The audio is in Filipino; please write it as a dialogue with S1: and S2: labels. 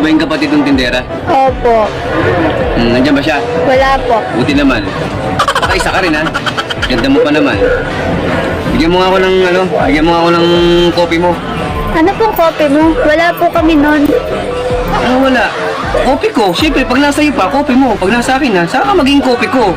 S1: ba yung kapatid ng tindera?
S2: Opo.
S1: Hmm, nandiyan ba siya?
S2: Wala po.
S1: Buti naman. Baka isa ka rin ha. Ganda mo pa naman. Bigyan mo nga ako ng ano, bigyan mo nga ako ng kopi mo.
S2: Ano pong kopi mo? Wala po kami nun.
S1: Ano wala? Kopi ko. Siyempre, pag nasa iyo pa, kopi mo. Pag nasa akin ha, saan ka maging kopi ko?